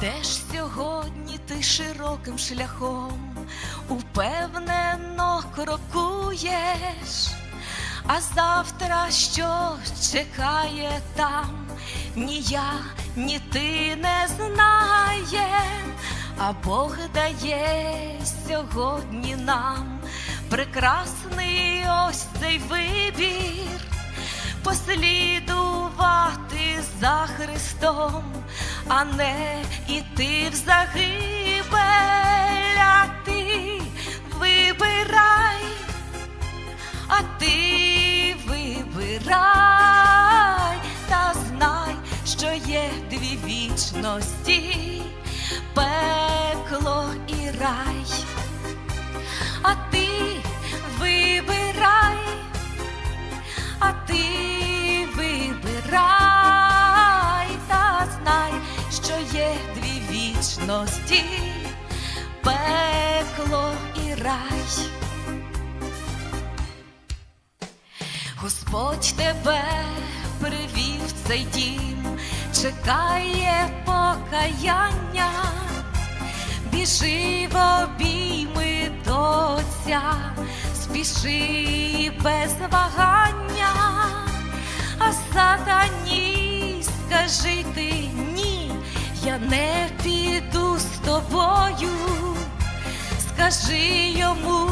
Ідеш сьогодні ти широким шляхом, упевнено крокуєш, а завтра що чекає там, ні я, ні ти не знаєм, а Бог дає сьогодні нам прекрасний ось цей вибір послідувати за Христом, а не іти в загибель, а ти вибирай, а ти вибирай, та знай, що є дві вічності, пекло і рай, а ти вибирай вічності, пекло і рай. Господь тебе привів цей дім, чекає покаяння, біжи в обійми до Отця, спіши без вагання, тобою, скажи йому,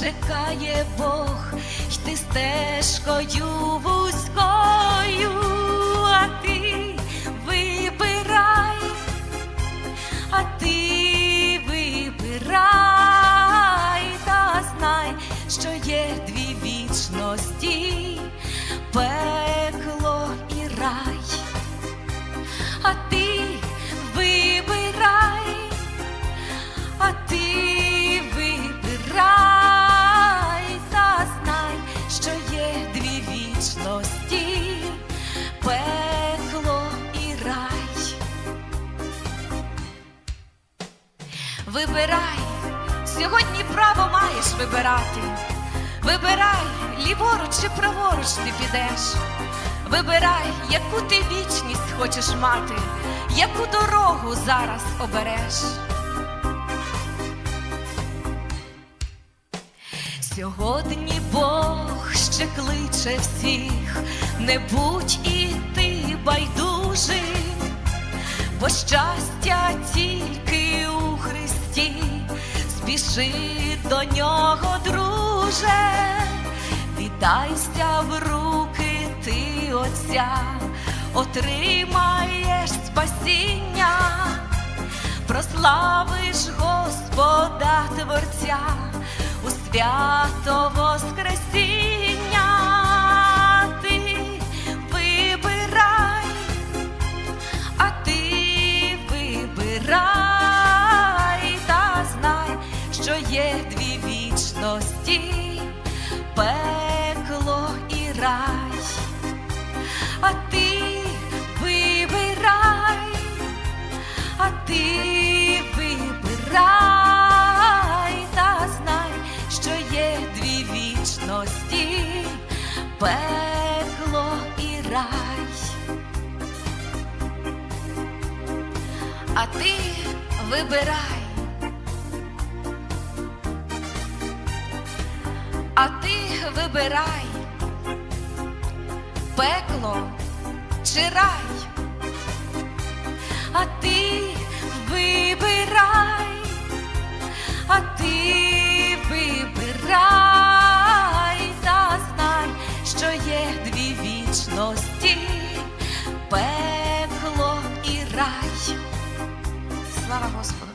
чекає Бог, й ти стежкою вузькою, Вибирай, сьогодні право маєш вибирати. Вибирай, ліворуч чи праворуч ти підеш. Вибирай, яку ти вічність хочеш мати, яку дорогу зараз обереш. Сьогодні Бог ще кличе всіх, не будь і ти байдужим, бо щастя тільки спіши до нього, друже, віддайся в руки ти Отця, отримаєш спасіння, прославиш Господа Творця. У свято Воскресіння. Є дві вічності, пекло і рай, а ти вибирай, а ти вибирай та знай, що є дві вічності, пекло і рай. А ти вибирай. а ти вибирай пекло чи рай, а ти вибирай, а ти вибирай, та знай, що є дві вічності, пекло і рай. Слава Господу!